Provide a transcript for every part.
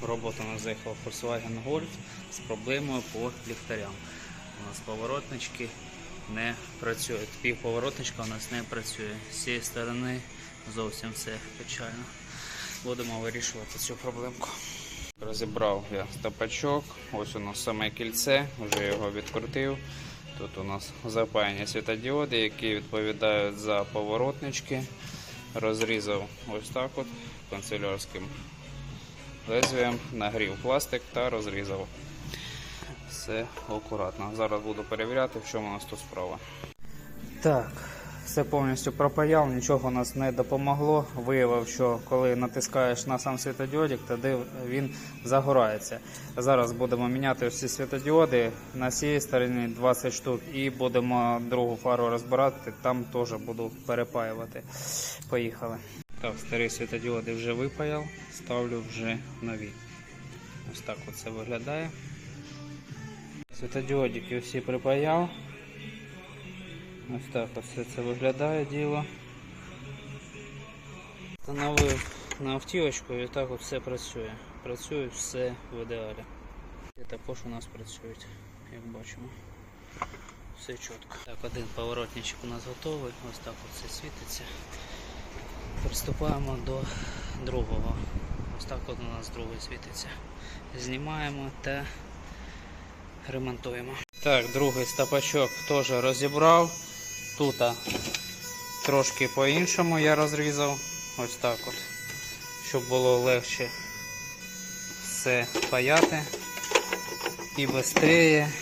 В роботу у нас заїхав Volkswagen Golf з проблемою по ліхтарям. У нас поворотнички не працюють. Півповоротничка у нас не працює. З цієї сторони зовсім все печально. Будемо вирішувати цю проблемку. Розібрав я стопачок, ось у нас саме кільце, вже його відкрутив. Тут у нас запаяні світодіоди, які відповідають за поворотнички. Розрізав ось так от канцелярським лезвієм, нагрів пластик та розрізав. Все акуратно. Зараз буду перевіряти, в чому у нас тут справа. Так, все повністю пропаяв, нічого у нас не допомогло. Виявив, що коли натискаєш на сам світодіодик, тоді він загорається. Зараз будемо міняти всі світодіоди на цій стороні 20 штук і будемо другу фару розбирати, там теж буду перепаювати. Поїхали. Так, старі світодіоди вже випаяв, ставлю вже нові. Ось так от це виглядає. Світодіодики всі припаяв. Ось так все це виглядає діло. Встановив на автівочку і так от все працює. Працює все в ідеалі. І також у нас працюють, як бачимо. Все чітко. Так, один поворотничок у нас готовий. Ось так от світиться. Приступаємо до другого. Ось так от у нас другий світиться. Знімаємо та ремонтуємо. Так, другий стопачок теж розібрав. Тут трошки по-іншому я розрізав. Ось так от. Щоб було легше все паяти. І швидше,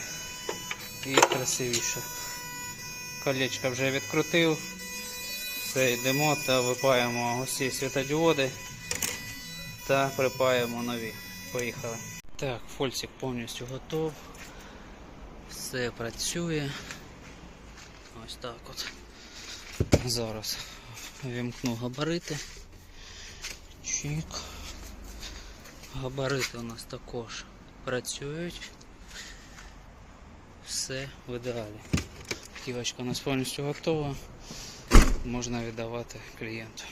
і красивіше. Колечко вже відкрутив. Все, йдемо та випаємо усі світодіоди та припаємо нові. Поїхали. Так, фольцик повністю готов. Все працює. Ось так от. Зараз вімкну габарити. Чик. Габарити у нас також працюють. Все в ідеалі. Ківочка у нас повністю готова. Можна віддавати клієнту.